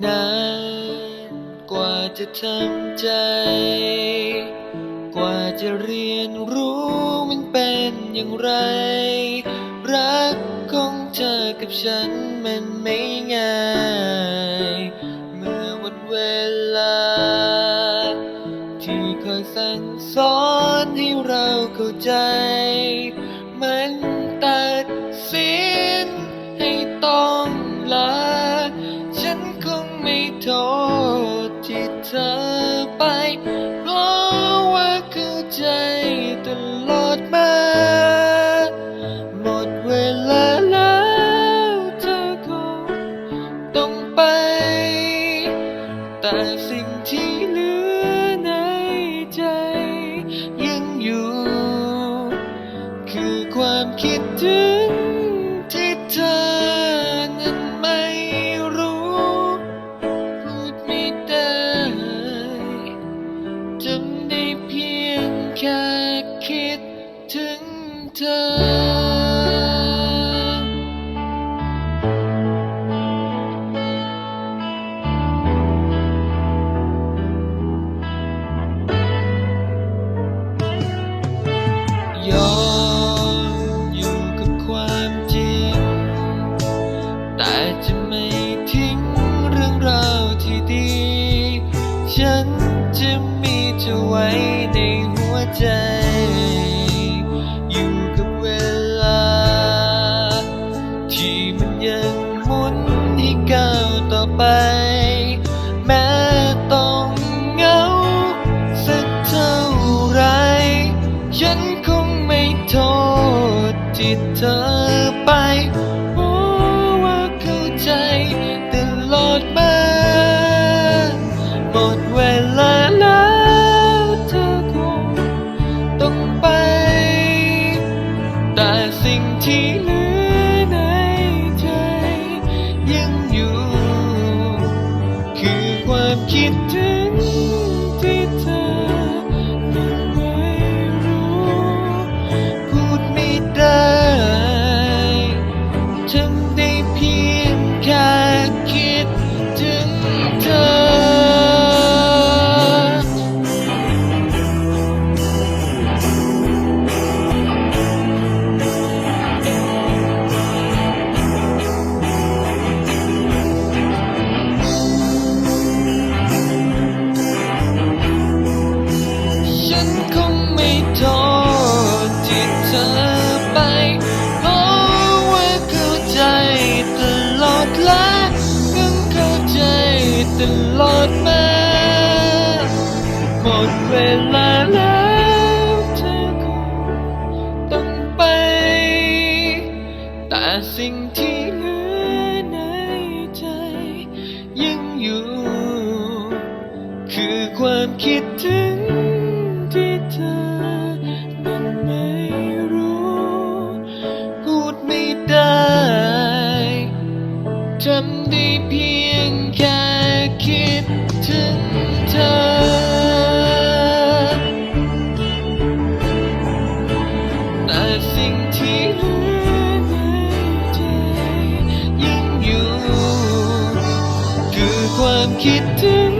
ไหนกว่าจะทำใจ กว่าจะเรียนรู้มันเป็นอย่างไร รักของเธอกับฉันมันไม่ง่าย เมื่อวันเวลา ที่เคยสั่งสอนให้เราเข้าใจ ไป แต่สิ่งที่เหลือในใจ ยังอยู่ คือความคิดถึง เธอไว้ในหัวใจ อยู่กับเวลา ที่มันยังหมุนให้ก้าวต่อไป แม้ต้องเหงาสักเท่าไร ฉันคงไม่โทษที่เธอ สิ่งที่เหลือในใจ ยังอยู่ คือความคิดถึง ตลอดมาหมดเวลาแล้วเธอคงต้องไป แต่สิ่งที่เหลือในใจ ยังอยู่ คือความคิดถึงที่เธอนั้นไม่รู้ พูดไม่ได้ทำได้เพียง คิดถึงเธอ แต่สิ่งที่เหลือในใจยังอยู่ คือความคิดถึง